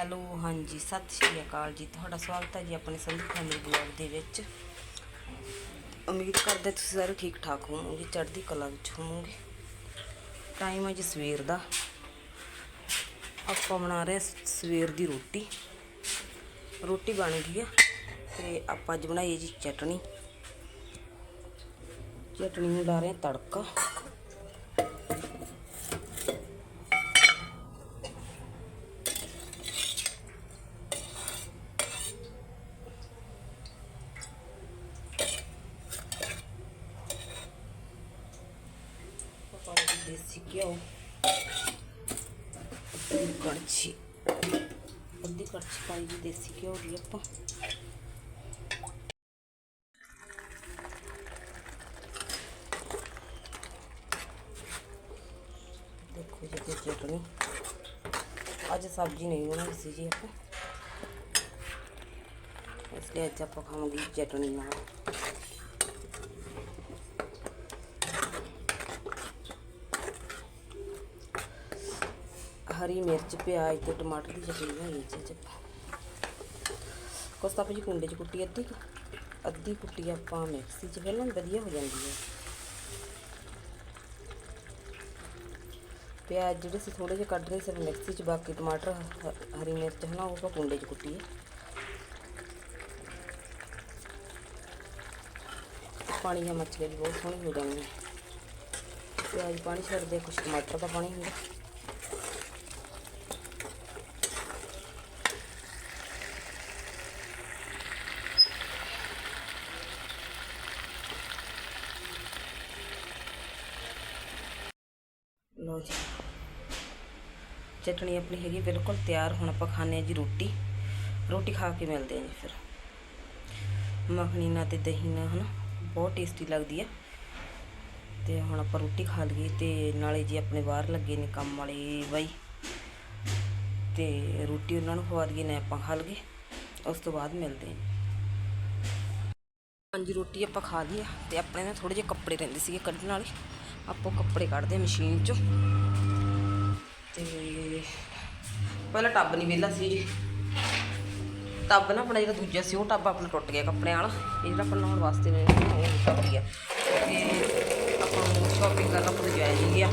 Hello, ਹਾਂਜੀ, ਸਤਿ ਸ਼੍ਰੀ ਅਕਾਲ ਜੀ। ਤੁਹਾਡਾ ਸਵਾਗਤ ਹੈ ਜੀ ਆਪਣੇ ਸੰਧੂ ਫੈਮਿਲੀ ਬਲੌਗ ਦੇ ਵਿੱਚ। ਉਮੀਦ ਕਰਦੇ ਤੁਸੀਂ ਸਾਰੇ ਠੀਕ ਠਾਕ ਹੋਵੋਗੇ, ਚੜ੍ਹਦੀ ਕਲਾ ਵਿੱਚ ਹੋਵੋਗੇ। ਟਾਈਮ ਹੈ ਜੀ ਸਵੇਰ ਦਾ। ਆਪਾਂ ਬਣਾ ਰਹੇ ਹਾਂ ਸਵੇਰ ਦੀ ਰੋਟੀ। ਰੋਟੀ ਬਣ ਗਈ ਆ, ਤੇ ਆਪਾਂ ਅੱਜ ਬਣਾਈਏ ਜੀ ਚਟਣੀ ਚਟਣੀ ਨੂੰ ਲਾ ਰਹੇ ਹਾਂ ਤੜਕਾ ਆਪਾਂ ਨੇ ਦੇਸੀ ਘਿਓ ਅੱਧੀ ਕੜਛੀ ਅੱਧੀ ਕੜਛੀ ਪਾਈ ਜੀ ਦੇਸੀ ਘਿਓ ਦੀ ਆਪਾਂ ਦੇਖੋ ਜੀ ਤੇ ਚਟਣੀ ਅੱਜ ਸਬਜ਼ੀ ਨਹੀਂ ਬਣਾਈ ਸੀ ਜੀ ਆਪਾਂ ਇਸ ਲਈ ਅੱਜ ਆਪਾਂ ਖਾਵਾਂਗੇ ਚਟਣੀ ਨਾਲ ਹਰੀ ਮਿਰਚ ਪਿਆਜ਼ ਤੇ ਟਮਾਟਰ ਦੀ ਚਟਨੀ ਬਣਾਈ ਜੀ ਅੱਜ ਆਪਾਂ ਕੁਛ ਤਾਂ ਆਪਾਂ ਜੀ ਕੁੰਡੇ 'ਚ ਕੁੱਟੀ ਅੱਧੀ ਕੁ ਅੱਧੀ ਕੁੱਟੀ ਆਪਾਂ ਮਿਕਸੀ 'ਚ ਫਿਰ ਨਾ ਵਧੀਆ ਹੋ ਜਾਂਦੀ ਹੈ ਪਿਆਜ਼ ਜਿਹੜੇ ਸੀ ਥੋੜੇ ਜਿਹੇ ਕੱਢ ਰਹੇ ਸੀ ਮਿਕਸੀ 'ਚ ਬਾਕੀ ਟਮਾਟਰ ਹ- ਹਰੀ ਮਿਰਚ ਹਨਾ ਉਹ ਆਪਾਂ ਕੁੰਡੇ 'ਚ ਕੁੱਟੀ ਹੈ ਪਾਣੀ ਜਾਂ ਮੱਛਲੀ ਵੀ ਬਹੁਤ ਸੋਹਣੀ ਹੋ ਜਾਣੀ ਹੈ ਪਿਆਜ਼ ਪਾਣੀ ਛੱਡਦੇ ਆ, ਕੁਛ ਟਮਾਟਰ ਦਾ ਪਾਣੀ ਹੁੰਦਾ। ਲੋ ਜੀ। ਚਟਣੀ ਆਪਣੀ ਹੈਗੀ ਬਿਲਕੁਲ ਤਿਆਰ। ਹੁਣ ਆਪਾਂ ਖਾਣੇ ਆ ਜੀ ਰੋਟੀ। ਰੋਟੀ ਖਾ ਕੇ ਮਿਲਦੇ ਆ ਜੀ ਫਿਰ। ਮੱਖਣੀ ਨਾਲ ਤੇ ਦਹੀਂ ਨਾਲ, ਹਨਾ? ਬਹੁਤ ਟੇਸਟੀ ਲੱਗਦੀ ਆ। ਤੇ ਹੁਣ ਆਪਾਂ ਰੋਟੀ ਖਾ ਲਈਏ ਤੇ ਨਾਲੇ ਜੀ ਆਪਣੇ ਬਾਹਰ ਲੱਗੇ ਨੇ ਕੰਮ ਵਾਲੇ ਬਾਈ। ਤੇ ਰੋਟੀ ਉਹਨਾਂ ਨੂੰ ਖਵਾ ਦਈਏ ਨੇ ਆਪਾਂ ਖਾ ਲਈਏ। ਉਸ ਤੋਂ ਬਾਅਦ ਮਿਲਦੇ ਆ ਹਾਂਜੀ, ਰੋਟੀ ਆਪਾਂ ਖਾ ਲਈ ਤੇ ਆਪਣੇ ਨਾ ਥੋੜੇ ਜਿਹੇ ਕੱਪੜੇ ਰਹਿੰਦੇ ਸੀਗੇ ਕੱਢਣ ਵਾਲੇ। ਆਪੋ ਕੱਪੜੇ ਕੱਢਦੇ ਮਸ਼ੀਨ ਚੋਂ। ਤੇ ਪਹਿਲਾਂ ਟੱਬ ਨਹੀਂ ਵਿਹਲਾ ਸੀ ਜੀ। ਟੱਬ ਨਾ ਆਪਣਾ ਜਿਹੜਾ ਦੂਜਾ ਸੀ, ਉਹ ਟੱਬ ਆਪਣਾ ਟੁੱਟ ਗਿਆ ਕੱਪੜਿਆਂ ਵਾਲਾ। ਇਹ ਜਿਹੜਾ ਆਪਾਂ ਨਹਾਉਣ ਵਾਸਤੇ ਨੇ, ਉਹ ਟੱਬ ਗਿਆ। ਤੇ ਆਪਾਂ ਨੂੰ ਸ਼ਾਪਿੰਗ ਕਰਨਾ ਪੁੱਜ ਜਾਇਆ ਹੀ ਗਿਆ।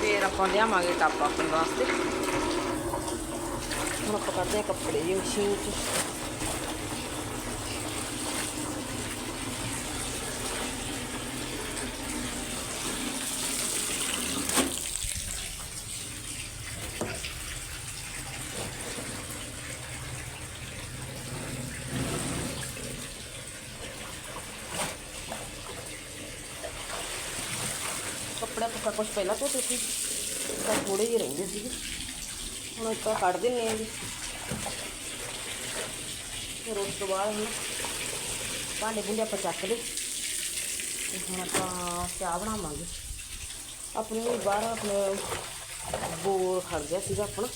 ਫਿਰ ਆਪਾਂ ਲਿਆਵਾਂਗੇ ਟੱਬ ਆਪਣੇ ਵਾਸਤੇ। ਹੁਣ ਆਪਾਂ ਕਰਦੇ ਆ ਕੱਪੜੇ ਜੀ ਮਸ਼ੀਨ 'ਚ। ਕੱਪੜਾ ਪੱਕਾ ਕੁਛ ਪਹਿਲਾਂ ਧੋਤੇ ਸੀ ਤਾਂ ਥੋੜੇ ਜਿਹੇ ਰਹਿੰਦੇ ਸੀਗੇ ਹੁਣ ਆਪਾਂ ਕੱਢ ਦਿੰਨੇ ਆ ਜੀ ਫਿਰ ਉਸ ਤੋਂ ਬਾਅਦ ਹੁਣ ਭਾਂਡੇ ਭੁੰਡੇ ਆਪਾਂ ਚੱਕ ਲਏ ਤੇ ਹੁਣ ਆਪਾਂ ਚਾਹ ਬਣਾਵਾਂਗੇ ਆਪਣੇ ਵੀ ਬਾਹਰ ਆਪਣੇ ਬੋਰ ਖੜ ਗਿਆ ਸੀਗਾ ਆਪਣਾ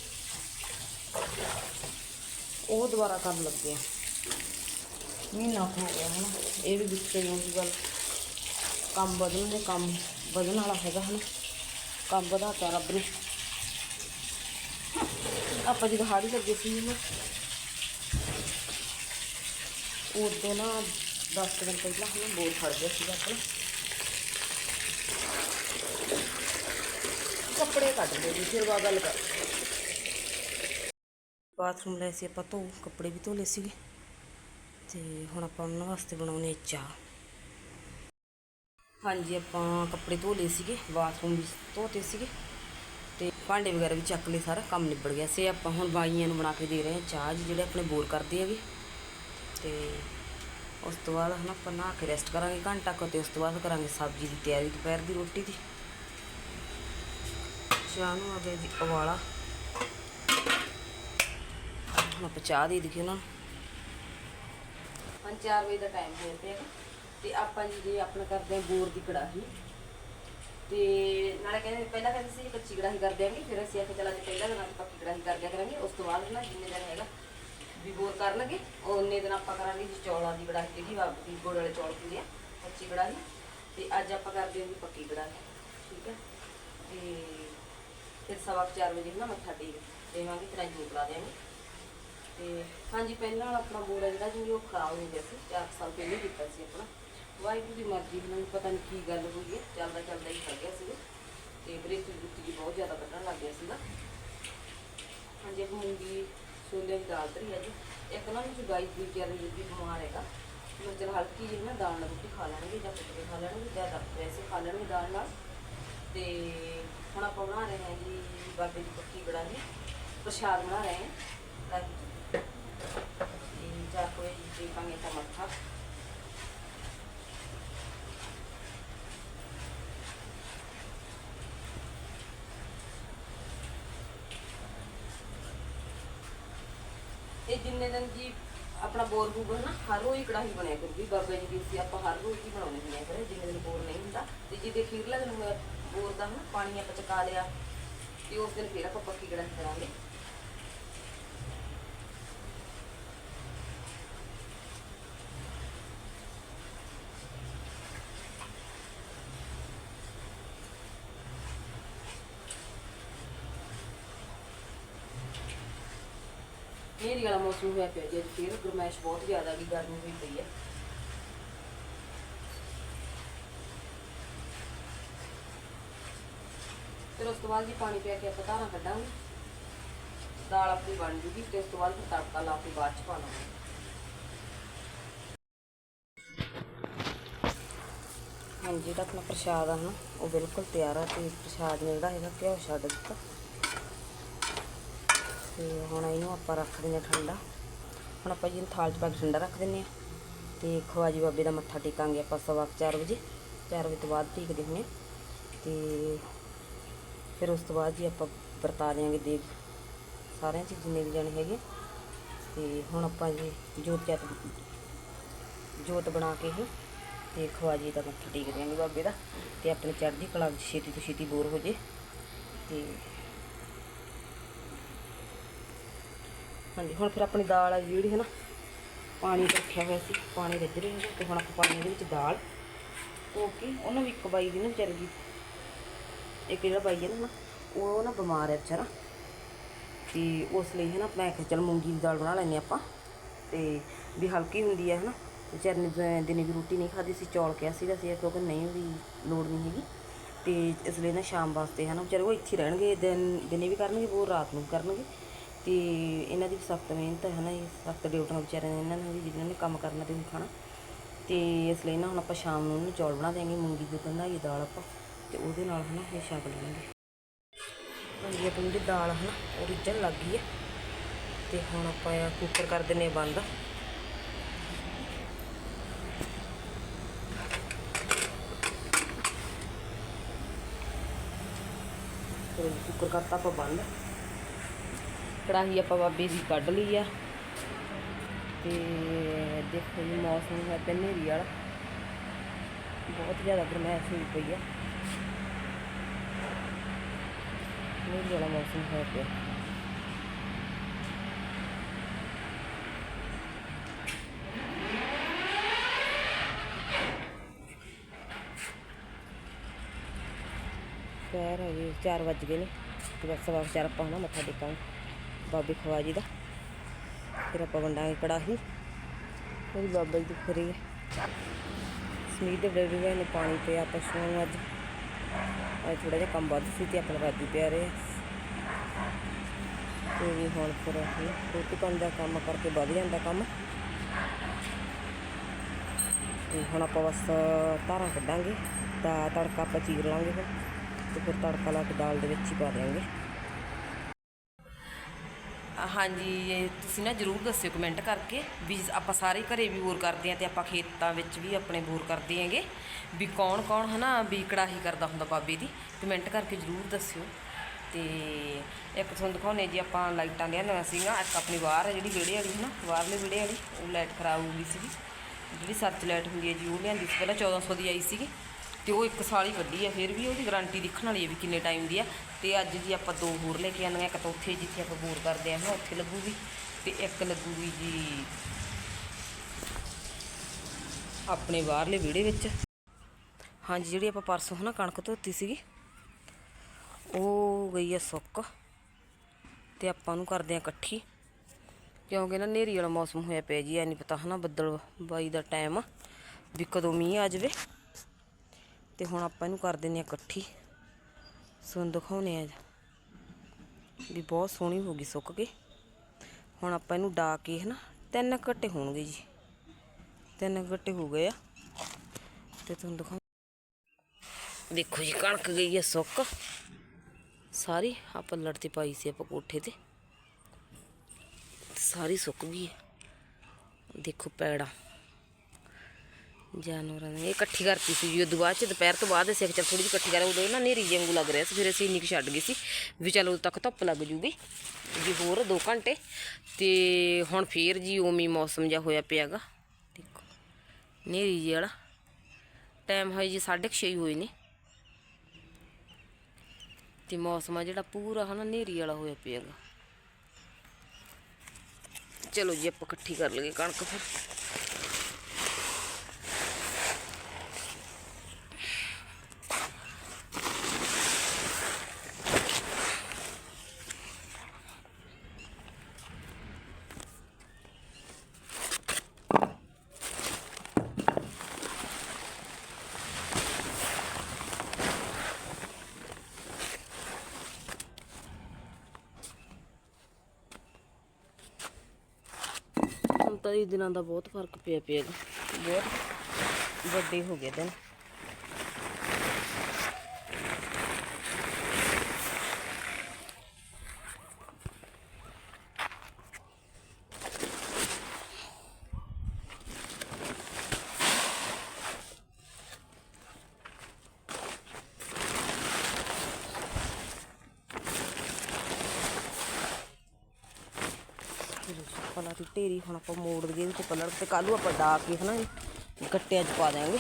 ਉਹ ਦੁਬਾਰਾ ਕਰਨ ਲੱਗੇ ਆ। ਮਹੀਨਾ ਕੁ ਹੋ ਗਿਆ ਹੁਣ ਇਹ ਵੀ ਵਿੱਚੋਂ ਹੀ ਦੀ ਗੱਲ ਕੰਮ ਵਧਣ ਦੇ ਕੰਮ। ਵਧਣ ਵਾਲਾ ਹੈਗਾ ਹਨ ਕੰਮ ਵਧਾਤਾ ਰੱਬ ਨੇ ਆਪਾਂ ਜਦੋਂ ਹਾੜੀ ਲੱਗੇ ਸੀ ਨਾ ਉਦੋਂ ਨਾ 10 ਦਿਨ ਪਹਿਲਾਂ ਹਨਾ ਬੋਰ ਫੜ ਗਿਆ ਸੀਗਾ ਆਪਣਾ ਕੱਪੜੇ ਕੱਢ ਲਏ ਜੀ ਫਿਰ ਵਾ ਗੱਲ ਕਰ ਬਾਥਰੂਮ ਲੈ ਸੀ ਆਪਾਂ ਧੋ ਕੱਪੜੇ ਵੀ ਧੋ ਲਏ ਸੀਗੇ ਤੇ ਹੁਣ ਆਪਾਂ ਉਹਨਾਂ ਵਾਸਤੇ ਬਣਾਉਣੇ ਆ ਚਾਹ ਹਾਂਜੀ, ਆਪਾਂ ਕੱਪੜੇ ਧੋ ਲਏ ਸੀਗੇ, ਬਾਥਰੂਮ ਵੀ ਧੋਤੇ ਸੀਗੇ ਤੇ ਭਾਂਡੇ ਵਗੈਰਾ ਵੀ ਚੱਕ ਲਏ, ਸਾਰਾ ਕੰਮ ਨਿਬੜ ਗਿਆ ਸੀ। ਆਪਾਂ ਹੁਣ ਬਾਈਆਂ ਨੂੰ ਬਣਾ ਕੇ ਦੇ ਰਹੇ ਹਾਂ ਚਾਹ ਜੀ, ਜਿਹੜੇ ਆਪਣੇ ਬੋਰ ਕਰਦੇ ਹੈਗੇ। ਤੇ ਉਸ ਤੋਂ ਬਾਅਦ ਹਨਾ ਆਪਾਂ ਨਹਾ ਕੇ ਰੈਸਟ ਕਰਾਂਗੇ ਘੰਟਾ ਕੁ ਤੇ ਉਸ ਤੋਂ ਬਾਅਦ ਕਰਾਂਗੇ ਸਬਜ਼ੀ ਦੀ ਤਿਆਰੀ ਦੁਪਹਿਰ ਦੀ ਰੋਟੀ ਦੀ। ਚਾਹ ਨੂੰ ਆ ਗਿਆ ਜੀ ਉਬਾਲਾ। ਹੁਣ ਆਪਾਂ ਚਾਹ ਦੇ ਦਈਏ ਉਹਨਾਂ ਨੂੰ। ਹਾਂ 4 ਵਜੇ ਦਾ ਟਾਈਮ ਹੋ ਪਿਆ। ਤੇ ਆਪਾਂ ਜੀ ਜੇ ਆਪਣਾ ਕਰਦੇ ਹਾਂ ਬੋਰ ਦੀ ਕੜਾਹੀ। ਤੇ ਨਾਲੇ ਕਹਿੰਦੇ ਪਹਿਲਾਂ ਕਹਿੰਦੇ ਸੀ ਕੱਚੀ ਕੜਾਹੀ ਕਰ ਦਿਆਂਗੇ, ਫਿਰ ਅਸੀਂ ਆਖਿਆ ਚਲਾ ਜੀ ਪਹਿਲਾਂ ਦਿਨ ਆਪਾਂ ਪੱਕੀ ਕੜਾਹੀ ਕਰ ਦਿਆ ਕਰਾਂਗੇ, ਉਸ ਤੋਂ ਬਾਅਦ ਨਾ ਜਿੰਨੇ ਦਿਨ ਹੈਗਾ ਵੀ ਬੋਰ ਕਰਨਗੇ ਉਹਨੇ ਦਿਨ ਆਪਾਂ ਕਰਾਂਗੇ ਜੀ ਚੌਲਾਂ ਦੀ ਕੜਾਹੀ ਜਿਹੜੀ ਵਾਪੀ ਗੁੜ ਵਾਲੇ ਚੌਲ ਹੁੰਦੇ ਆ, ਕੱਚੀ ਕੜਾਹੀ। ਤੇ ਅੱਜ ਆਪਾਂ ਕਰਦੇ ਹਾਂ ਜੀ ਪੱਕੀ ਕੜਾਹੀ, ਠੀਕ ਹੈ? ਤੇ ਫਿਰ ਸਵਾ ਕੁ ਚਾਰ ਵਜੇ ਨਾ ਮੱਥਾ ਟੇਕ ਦੇਵਾਂਗੇ ਤੇਰਾ ਜੂਤ ਲਾ ਦੇਵਾਂਗੇ ਤੇ ਹਾਂਜੀ, ਪਹਿਲਾਂ ਵਾਲਾ ਆਪਣਾ ਬੋਰ ਹੈ ਜਿਹੜਾ ਜੀ, ਉਹ ਖਰਾਬ ਹੋ ਗਿਆ ਸੀ 4 ਸਾਲ ਪਹਿਲੇ ਕੀਤਾ ਸੀ ਆਪਣਾ। ਵਾਹਿਗੁਰੂ ਦੀ ਮਰਜ਼ੀ ਨਾਲ ਪਤਾ ਨਹੀਂ ਕੀ ਗੱਲ ਹੋਈ ਹੈ। ਚੱਲਦਾ ਚੱਲਦਾ ਹੀ ਕਰ ਗਿਆ ਸੀ ਤੇ ਬ੍ਰੇਕ ਗੁੱਤੀ ਜੀ ਬਹੁਤ ਜ਼ਿਆਦਾ ਕੱਢਣ ਲੱਗ ਗਿਆ ਸੀਗਾ। ਹਾਂਜੀ ਇੱਕ ਮੂੰਗੀ ਛੋਲੇ ਦੀ ਦਾਲ ਧਰੀ ਹੈ ਜੀ। ਇੱਕ ਨਾ ਜੀ ਗਾਈ ਦੀ ਵਿਚਾਰੀ ਜੀ ਬਿਮਾਰ ਹੈਗਾ। ਮੈਂ ਚਲ ਹਲਕੀ ਜਿਹੀ ਨਾ ਦਾਲ ਨਾਲ ਰੋਟੀ ਖਾ ਲੈਣਗੇ ਜਾਂ ਕੁੱਤੇ ਖਾ ਲੈਣਗੇ, ਜਾਂ ਤਾਂ ਵੈਸੇ ਖਾ ਲੈਣਗੇ ਦਾਲ ਨਾਲ। ਤੇ ਹੁਣ ਆਪਾਂ ਬਣਾ ਰਹੇ ਹਾਂ ਜੀ ਬਾਬੇ ਦੀ ਪੱਕੀ ਕੜਾਹੀ। ਪ੍ਰਸ਼ਾਦ ਬਣਾ ਰਹੇ ਹਾਂ। ਤਾਂ ਚਾਰ ਕੋਈ ਜੀ ਪਾਂਗੇ ਤਾਂ ਮੱਠਾ ਇਹ ਜਿੰਨੇ ਦਿਨ ਜੀ ਆਪਣਾ ਬੋਰ ਹੋਊਗਾ ਨਾ ਹਰ ਰੋਜ਼ ਹੀ ਕੜਾਹੀ ਬਣਿਆ ਕਰੂਗੀ। ਬਾਬਾ ਜੀ ਦੀ ਸੀ ਆਪਾਂ ਹਰ ਰੋਜ਼ ਹੀ ਬਣਾਉਣੀ ਹੁੰਦੀ ਹੈ ਫਿਰ ਜਿੰਨੇ ਦਿਨ ਬੋਰ ਨਹੀਂ ਹੁੰਦਾ। ਤੇ ਜਿਹਦੇ ਖੀਰਲਾ ਦਿਨ ਬੋਰ ਦਾ ਨਾ ਪਾਣੀ ਆਪਾਂ ਚਕਾ ਲਿਆ, ਤੇ ਉਸ ਦਿਨ ਫਿਰ ਆਪਾਂ ਪੱਕੀ ਕੜਾਹੀ ਕਰਾਂਗੇ। ਹਨੇਰੀ ਵਾਲਾ ਮੌਸਮ ਹੋਇਆ ਪਿਆ ਜੀ ਅੱਜ ਫਿਰ ਗਰਮੈਸ਼ ਬਹੁਤ ਜ਼ਿਆਦਾ ਗਈ ਗਰਮੀ ਹੋਈ ਪਈ ਹੈ ਫਿਰ ਉਸ ਤੋਂ ਬਾਅਦ ਜੀ ਪਾਣੀ ਪਿਆ ਕੇ ਆਪਾਂ ਧਾਰਾਂ ਕੱਢਾਂਗੇ। ਦਾਲ ਆਪਣੀ ਬਣ ਜੂਗੀ ਤੇ ਉਸ ਤੋਂ ਬਾਅਦ ਫਿਰ ਤੜਕਾ ਲਾ ਕੇ ਬਾਅਦ ਚ ਪਾ ਲਾਂਗੇ। ਹਾਂਜੀ ਜਿਹੜਾ ਆਪਣਾ ਪ੍ਰਸ਼ਾਦ ਆ ਨਾ, ਉਹ ਬਿਲਕੁਲ ਤਿਆਰ ਆ ਤੇ ਪ੍ਰਸ਼ਾਦ ਨੇ ਜਿਹੜਾ ਹੈਗਾ ਘਿਓ ਛੱਡ ਦਿੱਤਾ। ਤੇ ਹੁਣ ਇਹਨੂੰ ਆਪਾਂ ਰੱਖ ਦਿੰਦੇ ਹਾਂ ਠੰਡਾ। ਹੁਣ ਆਪਾਂ ਜੀ ਥਾਲ 'ਚ ਪਾ ਕੇ ਠੰਡਾ ਰੱਖ ਦਿੰਦੇ ਆ ਤੇ ਖਵਾਜੀ ਬਾਬੇ ਦਾ ਮੱਥਾ ਟੇਕਾਂਗੇ ਆਪਾਂ ਸਵਾ ਕੁ ਚਾਰ ਵਜੇ। 4 ਵਜੇ ਤੋਂ ਬਾਅਦ ਟੇਕਦੇ ਹੁੰਦੇ ਹਾਂ। ਤੇ ਫਿਰ ਉਸ ਤੋਂ ਬਾਅਦ ਜੀ ਆਪਾਂ ਵਰਤਾ ਦਿਆਂਗੇ ਦੇਖ ਸਾਰਿਆਂ 'ਚ ਜਿੰਨੇ ਵੀ ਜਾਣੇ ਹੈਗੇ। ਤੇ ਹੁਣ ਆਪਾਂ ਜੀ ਜੋਤ ਜਤ ਜੋਤ ਬਣਾ ਕੇ ਹੀ ਤੇ ਖਵਾਜੀ ਦਾ ਮੱਥਾ ਟੇਕ ਦਿਆਂਗੇ ਬਾਬੇ ਦਾ। ਤੇ ਆਪਣੇ ਚੜ੍ਹਦੀ ਕਲਾ ਵਿੱਚ ਛੇਤੀ ਤੋਂ ਛੇਤੀ ਬੋਰ ਹੋ ਜੇ। ਤੇ ਹਾਂਜੀ, ਹੁਣ ਫਿਰ ਆਪਣੀ ਦਾਲ ਆ ਜਿਹੜੀ ਹੈ ਨਾ ਪਾਣੀ ਰੱਖਿਆ ਹੋਇਆ ਸੀ, ਪਾਣੀ ਰਿੱਝ ਰਿਹਾ ਹੈ ਤੇ ਹੁਣ ਆਪਾਂ ਪਾਣੀ ਦੇ ਵਿੱਚ ਦਾਲ ਧੋ ਕੇ ਉਹਨੂੰ ਵੀ ਇੱਕ ਬਾਈ ਦੀ ਨਾ ਵਿਚਾਰੀ ਦੀ। ਇੱਕ ਜਿਹੜਾ ਬਾਈ ਹੈ ਨਾ ਉਹ ਨਾ ਬਿਮਾਰ ਹੈ ਵਿਚਾਰਾ। ਤੇ ਉਸ ਲਈ ਹੈ ਨਾ ਮੈਂ ਕਿਹਾ ਚਲ ਮੂੰਗੀ ਦੀ ਦਾਲ ਬਣਾ ਲੈਂਦੇ ਆਪਾਂ। ਤੇ ਵੀ ਹਲਕੀ ਹੁੰਦੀ ਹੈ ਹੈ ਨਾ ਵਿਚਾਰੇ ਨੇ ਦਿਨੇ ਵੀ ਰੋਟੀ ਨਹੀਂ ਖਾਧੀ ਸੀ, ਚੌਲ ਕਿਹਾ ਸੀਗਾ ਸੀ, ਕਿਉਂਕਿ ਨਹੀਂ ਵੀ ਲੋੜ ਨਹੀਂ ਹੈਗੀ। ਤੇ ਇਸ ਲਈ ਨਾ ਸ਼ਾਮ ਵਾਸਤੇ ਹੈ ਨਾ ਵਿਚਾਰੇ ਉਹ ਇੱਥੇ ਰਹਿਣਗੇ, ਦਿਨ, ਦਿਨੇ ਵੀ ਕਰਨਗੇ ਉਹ ਰਾਤ ਨੂੰ ਵੀ ਕਰਨਗੇ। ਤੇ ਇਹਨਾਂ ਦੀ ਵੀ ਸਖਤ ਮਿਹਨਤ ਹੈ ਨਾ, ਇਹ ਸਖਤ ਡਿਊਟੀਆਂ ਵਿਚਾਰਿਆਂ ਨੇ, ਇਹਨਾਂ ਨੇ ਵੀ ਜਿਹਨਾਂ ਨੇ ਕੰਮ ਕਰਨਾ ਤੇ ਖਾਣਾ ਤੇ ਇਸ ਲਈ ਨਾ ਹੁਣ ਆਪਾਂ ਸ਼ਾਮ ਨੂੰ ਚੌਲ ਬਣਾ ਦੇਵਾਂਗੇ ਮੂੰਗੀ ਦੀ ਬਣਾਈ ਦਾਲ ਆਪਾਂ, ਤੇ ਉਹਦੇ ਨਾਲ ਹਨਾ ਇਹ ਛਕ ਲਵਾਂਗੇ ਹਾਂਜੀ ਆਪਣੀ ਜਿਹੜੀ ਦਾਲ ਹੈ ਨਾ ਉਹ ਰਿੱਝਣ ਲੱਗ ਗਈ ਹੈ। ਤੇ ਹੁਣ ਆਪਾਂ ਇਹ ਕੁੱਕਰ ਕਰ ਦਿੰਨੇ ਬੰਦ। ਤੇ ਕੁੱਕਰ ਕਰਤਾ ਆਪਾਂ ਬੰਦ। ਕੜਾਹੀ ਆਪਾਂ ਬਾਬੇ ਦੀ ਕੱਢ ਲਈ ਆ। ਤੇ ਦੇਖੋ ਜੀ, ਮੌਸਮ ਹੈ ਤੇ ਹਨੇਰੀ ਵਾਲਾ। ਬਹੁਤ ਜ਼ਿਆਦਾ ਗਰਮੈਸ਼ ਹੋਈ ਪਈ ਆ। ਹਨੇਰੀ ਵਾਲਾ ਮੌਸਮ ਹੈ ਪਿਆ। ਪੈਰ ਹੈਗੇ 4 ਵੱਜ ਗਏ ਨੇ। ਤੇ ਬਸ ਸਵਾ ਚਾਰ ਆਪਾਂ ਹੁਣ ਮੱਥਾ ਟੇਕਾਂਗੇ। ਬਾਬੇ ਖਵਾਜੀ ਦਾ। ਫਿਰ ਆਪਾਂ ਵੰਡਾਂਗੇ ਕੜਾਹੀ। ਉਹਦੀ ਬਾਬਾ ਜੀ ਦੀ ਫਰੀ ਹੈ। ਸਮੀਰ ਦੇ ਬੇਬੀ ਨੇ ਪਾਣੀ ਪਿਆ ਪਸ਼ੂਆਂ ਨੂੰ ਅੱਜ। ਅੱਜ ਥੋੜਾ ਜਿਹਾ ਕੰਮ ਵੱਧ ਸੀ ਤੇ ਆਪਣਾ ਰਾਜੀ ਪਿਆ ਰਹੇ ਤੇ ਵੀ ਹੁਣ ਫਿਰ ਅਸੀਂ ਰੋਟੀ ਪਾਣੀ ਦਾ ਕੰਮ ਕਰਕੇ ਵੱਧ ਜਾਂਦਾ ਕੰਮ। ਤੇ ਹੁਣ ਆਪਾਂ ਬਸ ਧਾਰਾਂ ਕੱਢਾਂਗੇ। ਤਾਂ ਤੜਕਾ ਆਪਾਂ ਚੀਰ ਲਾਂਗੇ ਫਿਰ ਤੇ ਫਿਰ ਤੜਕਾ ਲਾ ਕੇ ਦਾਲ ਦੇ ਵਿੱਚ ਹੀ ਪਾ ਦਿਆਂਗੇ। ਹਾਂਜੀ, ਇਹ ਤੁਸੀਂ ਨਾ ਜਰੂਰ ਦੱਸਿਓ ਕਮੈਂਟ ਕਰਕੇ ਵੀ ਆਪਾਂ ਸਾਰੇ ਘਰੇ ਵੀ ਬੋਰ ਕਰਦੇ ਆਂ ਤੇ ਆਪਾਂ ਖੇਤਾਂ ਵਿੱਚ ਵੀ ਆਪਣੇ ਬੋਰ ਕਰਦੇ ਆਂਗੇ ਵੀ ਕੌਣ ਕੌਣ ਹਨਾ ਵੀ ਕੜਾਹੀ ਕਰਦਾ ਹੁੰਦਾ ਬਾਬੇ ਦੀ ਕਮੈਂਟ ਕਰਕੇ ਜਰੂਰ ਦੱਸਿਓ। ਤੇ ਇੱਕ ਤੁਹਾਨੂੰ ਦਿਖਾਉਨੇ ਜੀ, ਆਪਾਂ ਲਾਈਟਾਂ ਲਿਆਂਦੀਆਂ ਸੀਗਾ, ਇੱਕ ਆਪਣੀ ਬਾਹਰ ਹੈ ਜਿਹੜੀ ਵਿਹੜੇ ਵਾਲੀ ਹਨਾ, ਬਾਹਰਲੇ ਵਿਹੜੇ ਵਾਲੀ, ਉਹ ਲਾਈਟ ਖਰਾਬ ਹੋ ਗਈ ਸੀਗੀ। ਜਿਹੜੀ ਸਰਚ ਲਾਈਟ ਹੁੰਦੀ ਹੈ ਜੀ, ਉਹ ਲਿਆਂਦੀ ਸੀ, ਪਹਿਲਾਂ 1400 ਦੀ ਆਈ ਸੀਗੀ। ਤੇ ਉਹ ਇੱਕ ਸਾਲ ਹੀ ਵੱਡੀ ਆ, ਫਿਰ ਵੀ ਉਹਦੀ ਗਾਰੰਟੀ ਦੇਖਣ ਵਾਲੀ ਹੈ ਵੀ ਕਿੰਨੇ ਟਾਈਮ ਦੀ ਆ। ਤੇ ਅੱਜ ਜੀ ਆਪਾਂ ਦੋ ਹੋਰ ਲੈ ਕੇ ਆਉਂਦੇ ਇੱਕ ਤਾਂ ਉੱਥੇ ਜਿੱਥੇ ਆਪਾਂ ਬੋਰ ਕਰਦੇ ਆਂ ਉੱਥੇ ਲੱਗੂਗੀ ਤੇ ਇੱਕ ਲੱਗੂਗੀ ਜੀ ਆਪਣੇ ਬਾਹਰਲੇ ਵਿਹੜੇ ਵਿੱਚ। ਹਾਂਜੀ, ਜਿਹੜੀ ਆਪਾਂ ਪਰਸੋਂ ਹਨਾ ਕਣਕ ਧੋਤੀ ਸੀਗੀ, ਉਹ ਗਈ ਆ ਸੁੱਕ ਤੇ ਆਪਾਂ ਨੂੰ ਕਰਦੇ ਆ ਇਕੱਠੀ। ਕਿਉਂਕਿ ਨਾ ਨੇਰੀ ਵਾਲਾ ਮੌਸਮ ਹੋਇਆ ਪਿਆ ਜੀ, ਐ ਨਹੀਂ ਪਤਾ ਹਨਾ ਬੱਦਲ ਬਾਈ ਦਾ ਟਾਈਮ ਵੀ ਕਦੋਂ ਮੀਂਹ ਆ ਜਾਵੇ। ਤੇ ਹੁਣ ਆਪਾਂ ਇਹਨੂੰ ਕਰ ਦਿੰਦੇ ਆ ਇਕੱਠੀ। ਸੁਣ ਦਿਖਾਉਨੇ ਆ ਵੀ ਬਹੁਤ ਸੋਹਣੀ ਹੋ ਗਈ ਸੁੱਕ ਕੇ। ਹੁਣ ਆਪਾਂ ਇਹਨੂੰ ਡਾ ਕੇ ਹਨਾ, ਤਿੰਨ ਘੱਟੇ ਹੋਣਗੇ ਜੀ। ਤਿੰਨ ਘੱਟੇ ਹੋ ਗਏ ਆ। ਤੇ ਤੁਹਾਨੂੰ ਦਿਖਾਉਂ ਦੇਖੋ ਜੀ, ਕਣਕ ਗਈ ਹੈ ਸੁੱਕ। ਸਾਰੀ ਆਪਾਂ ਲੜਤੀ ਪਾਈ ਸੀ ਆਪਾਂ ਕੋਠੇ ਤੇ। ਸਾਰੀ ਸੁੱਕ ਗਈ ਹੈ ਦੇਖੋ ਪੈੜਾ। ਜਾਨਵਰਾਂ ਨੇ ਇਹ ਇਕੱਠੀ ਕਰਤੀ ਸੀ ਜੀ, ਉਦੋਂ ਬਾਅਦ ਚ, ਦੁਪਹਿਰ ਤੋਂ ਬਾਅਦ ਅਸੀਂ ਚਲ ਥੋੜੀ ਜਿਹੀ ਇਕੱਠੀ ਕਰ ਉਦੋਂ ਨਾ ਨੇਰੀ ਵਾਂਗੂ ਲੱਗ ਰਿਹਾ ਸੀ, ਫਿਰ ਅਸੀਂ ਇੰਨੀ ਕੁ ਛੱਡ ਗਏ ਸੀ ਵੀ ਚਲ ਉਦੋਂ ਤੱਕ ਧੁੱਪ ਲੱਗ ਜੂਗੀ। ਜੀ ਹੋਰ 2 ਘੰਟੇ, ਤੇ ਹੁਣ ਫੇਰ ਜੀ ਉਮੀ ਮੌਸਮ ਜਿਹਾ ਹੋਇਆ ਪਿਆਗਾ। ਦੇਖੋ ਨੇਰੀ ਜੀ ਵਾਲਾ। ਟਾਈਮ ਹੋਈ ਜੀ 6:30 ਹੋਏ ਨੇ। ਤੇ ਮੌਸਮ ਆ ਜਿਹੜਾ ਪੂਰਾ ਹਨਾ ਨੇਰੀ ਵਾਲਾ ਹੋਇਆ ਪਿਆਗਾ। ਚਲੋ ਜੀ, ਆਪਾਂ ਇਕੱਠੀ ਕਰ ਲਈਏ ਕਣਕ ਫਿਰ। ਹੁਣ ਤਾਂ ਇਹ ਦਿਨਾਂ ਦਾ ਬਹੁਤ ਫ਼ਰਕ ਪਿਆ ਪਿਆ ਬਹੁਤ ਵੱਡੇ ਹੋ ਗਏ ਦਿਨ। ਪਲਾ ਦੀ ਢੇਰੀ, ਹੁਣ ਆਪਾਂ ਮੋੜ ਦਈਏ ਵਿੱਚ ਪਲੜ ਤੇ ਕੱਲੂ ਆਪਾਂ ਡਾ ਕੇ ਹਨਾ ਜੀ, ਗੱਟਿਆਂ 'ਚ ਪਾ ਦਿਆਂਗੇ।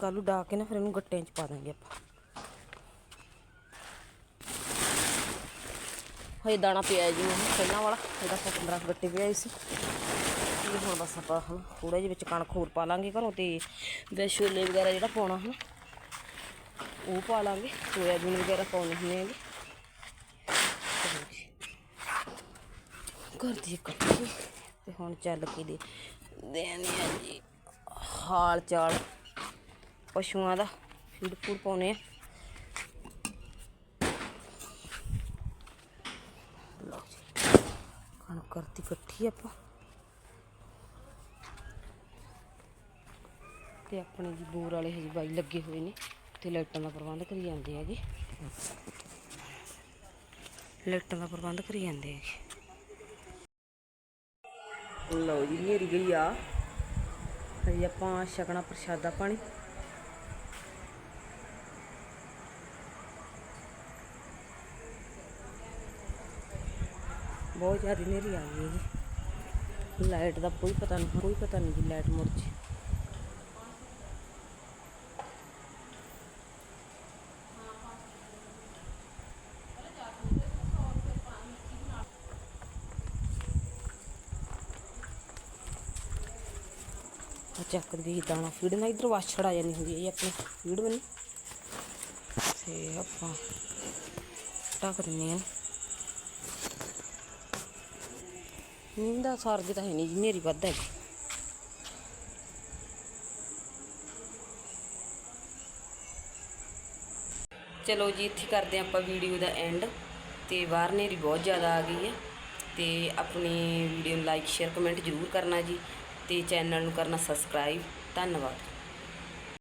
ਕੱਲੂ ਡਾ ਕੇ ਨਾ ਫਿਰ ਇਹਨੂੰ ਗੱਟਿਆਂ 'ਚ ਪਾ ਦਾਂਗੇ ਆਪਾਂ। ਹਜੇ ਦਾਣਾ ਪਿਆ ਜੀ ਪਹਿਲਾਂ ਵਾਲਾ, ਇਹਦਾ 15 ਗੱਟੇ ਪਿਆ ਸੀ। ਇਹ ਹੁਣ ਬਸ ਆਪਾਂ ਹਨਾ ਥੋੜਾ ਜਿਹਾ ਵਿੱਚ ਕਣਕ ਹੋਰ ਪਾ ਲਾਂਗੇ ਘਰੋਂ ਤੇ ਵਿੱਚ ਛੋਲੇ ਵਗੈਰਾ ਜਿਹੜਾ ਪਾਉਣਾ ਹਨਾ, ਉਹ ਪਾ ਲਾਂਗੇ। ਸੋਇਆਬੀਨ ਵਗੈਰਾ ਪਾਉਣੇ ਹੁੰਦੇ ਹੈਗੇ। ਕਰਦੀ ਇਕੱਠੀ ਤੇ ਹੁਣ ਚੱਲ ਕੇ ਦੇ ਦੇਣੇ ਆ ਜੀ ਹਾਲ ਚਾਲ। ਪਸ਼ੂਆਂ ਦਾ ਫੀਡ ਫੂਡ ਪਾਉਣੇ ਆ। ਲਓ ਜੀ, ਕਣਕ ਕਰਤੀ ਇਕੱਠੀ ਆਪਾਂ। ਤੇ ਆਪਣੇ ਜੀ ਬੋਰ ਵਾਲੇ ਹਜੇ ਬਾਈ ਲੱਗੇ ਹੋਏ ਨੇ, ਤੇ ਲਾਈਟਾਂ ਦਾ ਪ੍ਰਬੰਧ ਕਰੀ ਜਾਂਦੇ ਹੈਗੇ। ਲਾਈਟਾਂ ਦਾ ਪ੍ਰਬੰਧ ਕਰੀ ਜਾਂਦੇ ਹੈਗੇ। ਲਓ ਜੀ ਨੇਰੀ ਗਈ ਆ। ਹਜੇ ਆਪਾਂ ਛਕਣਾ ਪ੍ਰਸ਼ਾਦਾ ਪਾਣੀ। ਬਹੁਤ ਜ਼ਿਆਦਾ ਨੇਰੀ ਆ ਗਈ ਜੀ। ਲਾਈਟ ਦਾ ਕੋਈ ਪਤਾ ਨਹੀਂ ਕੋਈ ਪਤਾ ਨਹੀਂ ਜੀ ਲਾਈਟ ਮੁੜ ਚੱਕ ਦੀ ਦਾਣਾ ਫੀਡ ਨਾਲ ਇਧਰ ਵਾਛੜ ਆ ਜਾਂਦੀ ਹੁੰਦੀ ਹੈ ਜੀ ਆਪਣੀ ਫੀਡ ਬਣੀ। ਤੇ ਆਪਾਂ ਢੱਕ ਦਿੰਦੇ ਹਾਂ। ਨੀਂਦਾ ਸਰਗ ਤਾਂ ਹੈ ਨਹੀਂ ਜੀ ਨੇਰੀ ਵੱਧ ਹੈ। ਚਲੋ ਜੀ, ਇੱਥੇ ਕਰਦੇ ਹਾਂ ਆਪਾਂ ਵੀਡੀਓ ਦਾ ਐਂਡ ਤੇ ਬਾਹਰ ਨੇਰੀ ਬਹੁਤ ਜ਼ਿਆਦਾ ਆ ਗਈ ਹੈ। ਤੇ ਆਪਣੀ ਵੀਡੀਓ ਨੂੰ ਲਾਈਕ ਸ਼ੇਅਰ ਕਮੈਂਟ ਜ਼ਰੂਰ ਕਰਨਾ ਜੀ। ਤੇ ਚੈਨਲ ਨੂੰ ਕਰਨਾ ਸਬਸਕ੍ਰਾਈਬ ਧੰਨਵਾਦ।